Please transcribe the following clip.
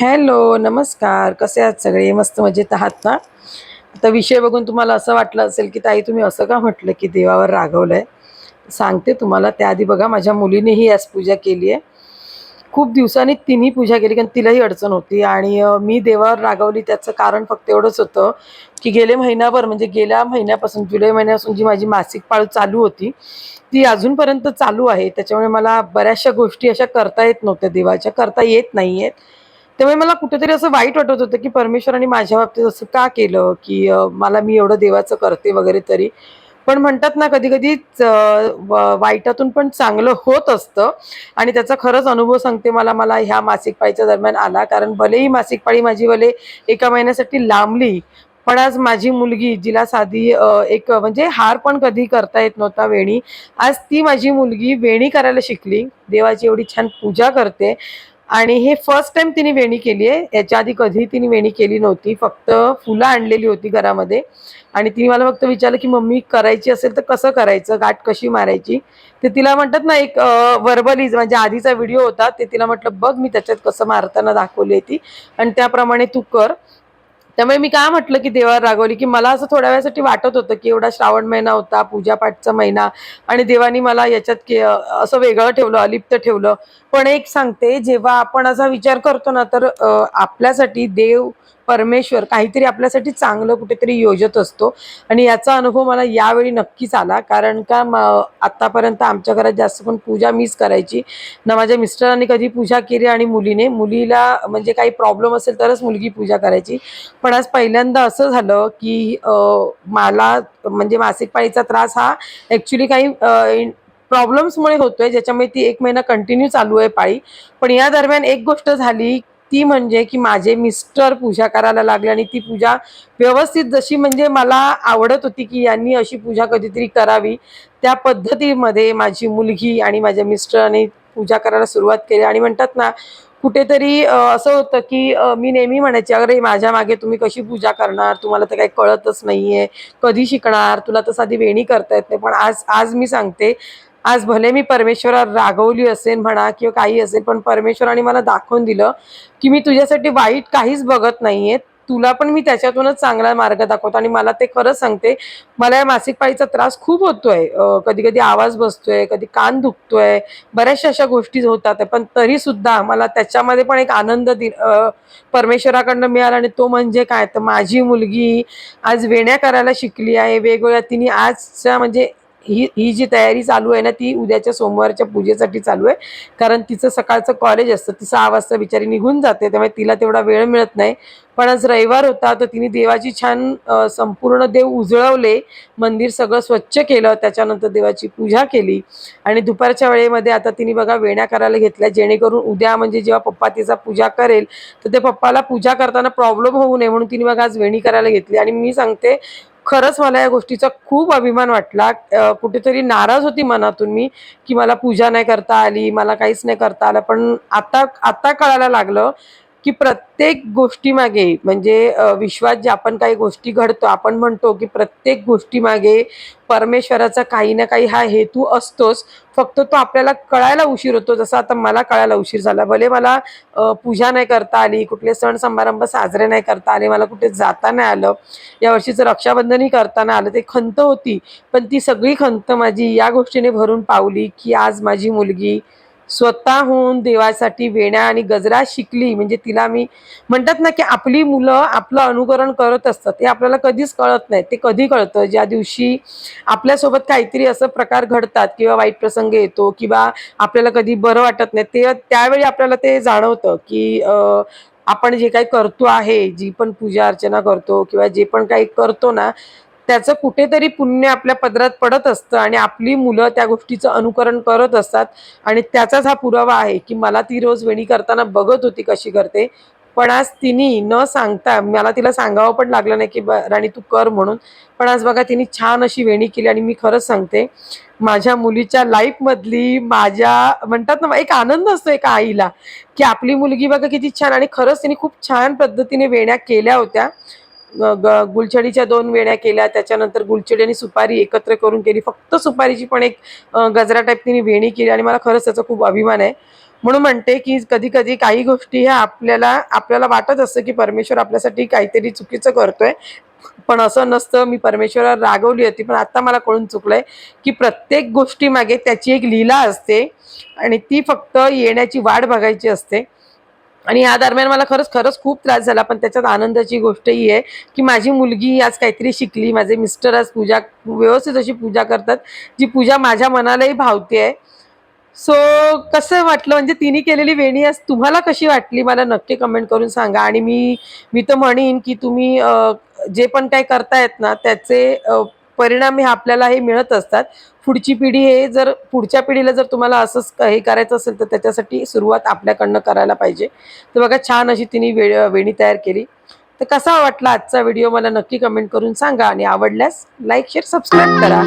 Hello नमस्कार. कसे आहात सगळे? मस्त मजेत आहात ना? आता विषय बघून तुम्हाला असं वाटलं असेल की ताई तुम्ही असं का म्हटलं की देवावर रागवलं आहे सांगते तुम्हाला. त्याआधी बघा माझ्या मुलीनेही आज पूजा केली आहे. खूप दिवसांनी तिन्ही पूजा केली कारण तिलाही अडचण होती. आणि मी देवावर रागवली त्याचं कारण फक्त एवढंच होतं की गेले महिनाभर म्हणजे गेल्या महिन्यापासून जुलै महिन्यापासून जी माझी मासिक पाळ चालू होती ती अजूनपर्यंत चालू आहे. त्याच्यामुळे मला बऱ्याचशा गोष्टी अशा करता येत नव्हत्या देवाच्या करता येत नाही आहेत त्यामुळे मला कुठेतरी असं वाईट वाटत होतं की परमेश्वराने माझ्या बाबतीत असं का केलं की मला मी एवढं देवाचं करते वगैरे तरी. पण म्हणतात ना कधी कधी वाईटातून पण चांगलं होत असतं. आणि त्याचा खरंच अनुभव सांगते मला मला ह्या मासिक पाळीच्या दरम्यान आला. कारण भलेही मासिक पाळी माझी भले एका महिन्यासाठी लांबली पण आज माझी मुलगी जिला साधी एक म्हणजे हार पण कधी करता येत नव्हता वेणी. आज ती माझी मुलगी वेणी करायला शिकली. देवाची एवढी छान पूजा करते. आणि हे फर्स्ट टाइम तिने वेणी केली आहे. याच्या आधी कधी तिने वेणी केली नव्हती. फक्त फुलं आणलेली होती घरामध्ये. आणि तिने मला फक्त विचारलं की मम्मी करायची असेल तर कसं करायचं? गाठ कशी मारायची? ते तिला म्हणतात ना एक वर्बलीज म्हणजे आधीचा व्हिडिओ होता. ते तिला म्हटलं बघ मी त्याच्यात कसं मारताना दाखवली ती. आणि त्याप्रमाणे तू कर. त्यामुळे मी काय म्हटलं की देवावर रागवली? की मला असं थोड्या वेळासाठी वाटत होतं की एवढा श्रावण महिना होता पूजापाठचा महिना आणि देवानी मला याच्यात के असं वेगळं ठेवलं अलिप्त ठेवलं. पण एक सांगते जेव्हा आपण असा विचार करतो ना तर आपल्यासाठी देव परमेश्वर काहीतरी आपल्यासाठी चांगलं कुठेतरी योजत असतो. आणि याचा अनुभव मला यावेळी नक्कीच आला. कारण का म आत्तापर्यंत आमच्या घरात जास्त पण पूजा मीच करायची. ना माझ्या मिस्टरांनी कधी पूजा केली आणि मुलीने. मुलीला म्हणजे काही प्रॉब्लेम असेल तरच मुलगी पूजा करायची. पण आज पहिल्यांदा असं झालं की मला म्हणजे मासिक पाळीचा त्रास हा ॲक्च्युली काही प्रॉब्लेम्समुळे होतोय ज्याच्यामुळे ती एक महिना कंटिन्यू चालू आहे पाळी. पण या दरम्यान एक गोष्ट झाली ती म्हणजे की माझे मिस्टर पूजा करायला लागले आणि ती पूजा व्यवस्थित जशी म्हणजे मला आवडत होती की यांनी अशी पूजा कधीतरी करावी त्या पद्धतीमध्ये माझी मुलगी आणि माझ्या मिस्टरने पूजा करायला सुरुवात केली. आणि म्हणतात ना कुठेतरी असं होतं की मी नेहमी म्हणायची अरे माझ्या मागे तुम्ही कशी पूजा करणार? तुम्हाला तर काही कळतच नाहीये. कधी शिकणार? तुला तर साधी वेणी करता येत नाही. पण आज आज मी सांगते आज भले मी परमेश्वरावर रागवली असेल म्हणा किंवा काही असेल पण परमेश्वराने मला दाखवून दिलं की मी तुझ्यासाठी वाईट काहीच बघत नाहीये तुला पण मी त्याच्यातूनच चांगला मार्ग दाखवतो आणि मला ते खरंच सांगते मला या मासिक पाळीचा त्रास खूप होतोय. कधी कधी आवाज बसतोय कधी कान दुखतोय बऱ्याचशा अशा गोष्टी होतात पण तरी सुद्धा मला त्याच्यामध्ये पण एक आनंद दि परमेश्वराकडनं मिळाला आणि तो म्हणजे काय? तर माझी मुलगी आज वेण्या करायला शिकली आहे वेगवेगळ्या तिने आजच्या म्हणजे ही ही जी तयारी चालू आहे ना ती उद्याच्या सोमवारच्या पूजेसाठी चालू आहे. कारण तिचं सकाळचं कॉलेज असतं ती सहा वाजता बिचारी निघून जाते त्यामुळे तिला तेवढा वेळ मिळत नाही. पण आज रविवार होता तर तिने देवाची छान संपूर्ण देव उजळवले मंदिर सगळं स्वच्छ केलं त्याच्यानंतर देवाची पूजा केली. आणि दुपारच्या वेळेमध्ये आता तिने बघा वेण्या करायला घेतल्या जेणेकरून उद्या म्हणजे जेव्हा पप्पा तिचा पूजा करेल तर ते पप्पाला पूजा करताना प्रॉब्लेम होऊ नये म्हणून तिने बघा आज वेणी करायला घेतली. आणि मी सांगते खरंच मला या गोष्टीचा खूप अभिमान वाटला. कुठेतरी नाराज होती मनातून मी की मला पूजा नाही करता आली मला काहीच नाही करता आलं. पण आता आता कळायला लागलं की प्रत्येक गोष्टीमागे म्हणजे विश्वात जे आपण काही गोष्टी घडतो आपण म्हणतो की प्रत्येक गोष्टीमागे परमेश्वराचा काही ना काही हा हेतू असतोच फक्त तो आपल्याला कळायला उशीर होतो. जसं आता मला कळायला उशीर झाला. भले मला पूजा नाही करता आली कुठले सण समारंभ साजरे नाही करता आले मला कुठे जाता नाही आलं या वर्षीचं रक्षाबंधनही करताना आलं ते खंत होती. पण ती सगळी खंत माझी या गोष्टीने भरून पावली की आज माझी मुलगी स्वतःहून देवासाठी वेण्या आणि गजरा शिकली. म्हणजे तिला मी म्हणतात ना की आपली मुलं आपलं अनुकरण करत असतात. हे आपल्याला कधीच कळत नाही. ते कधी कळतं? ज्या दिवशी आपल्यासोबत काहीतरी असं प्रकार घडतात किंवा वाईट प्रसंग येतो किंवा आपल्याला कधी बरं वाटत नाही ते त्यावेळी आपल्याला ते जाणवतं की आपण जे काही करतो आहे जी पण पूजा अर्चना करतो किंवा जे पण काही करतो ना त्याचं कुठेतरी पुण्य आपल्या पदरात पडत असतं आणि आपली मुलं त्या गोष्टीचं अनुकरण करत असतात. आणि त्याचाच हा पुरावा आहे की मला ती रोज वेणी करताना बघत होती कशी करते. पण आज तिने न सांगता मला तिला सांगावं पण लागलं नाही की राणी तू कर म्हणून. पण आज बघा तिने छान अशी वेणी केली आणि मी खरंच सांगते माझ्या मुलीच्या लाईफमधली माझ्या म्हणतात ना एक आनंद असतो एका आईला की आपली मुलगी बघा किती छान. आणि खरंच तिने खूप छान पद्धतीने वेण्या केल्या होत्या. गुलछडीच्या दोन वेण्या केल्या. त्याच्यानंतर गुलछडी आणि सुपारी एकत्र करून केली. फक्त सुपारीची पण एक गजरा टाईप तिने वेणी केली आणि मला खरंच त्याचा खूप अभिमान आहे. म्हणून म्हणते की कधी कधी काही गोष्टी ह्या आपल्याला आपल्याला वाटत असतं की परमेश्वर आपल्यासाठी काहीतरी चुकीचं करतोय. पण असं नसतं. मी परमेश्वरावर रागवली होती पण आता मला कळून चुकलंय की प्रत्येक गोष्टीमागे त्याची एक लीला असते आणि ती फक्त येण्याची वाट बघायची असते. आणि या दरम्यान मला खरंच खरंच खूप त्रास झाला. पण त्याच्यात आनंदाची गोष्ट ही आहे की माझी मुलगी आज काहीतरी शिकली. माझे मिस्टर आज पूजा व्यवस्थित अशी पूजा करतात जी पूजा माझ्या मनालाही भावते आहे. सो कसं वाटलं? म्हणजे तिने केलेली वेणी आज तुम्हाला कशी वाटली? मला नक्की कमेंट करून सांगा. आणि मी मी तर म्हणेन की तुम्ही जे पण काही करतायत ना त्याचे परिणाम हे आपल्याला हे मिळत असतात. पुढची पिढी हे जर पुढच्या पिढीला जर तुम्हाला असंच हे करायचं असेल तर त्याच्यासाठी सुरुवात आपल्याकडनं करायला पाहिजे. तर बघा छान अशी तिने वे वेणी तयार केली. तर कसा वाटला आजचा व्हिडिओ? मला नक्की कमेंट करून सांगा आणि आवडल्यास लाईक शेअर सबस्क्राईब करा.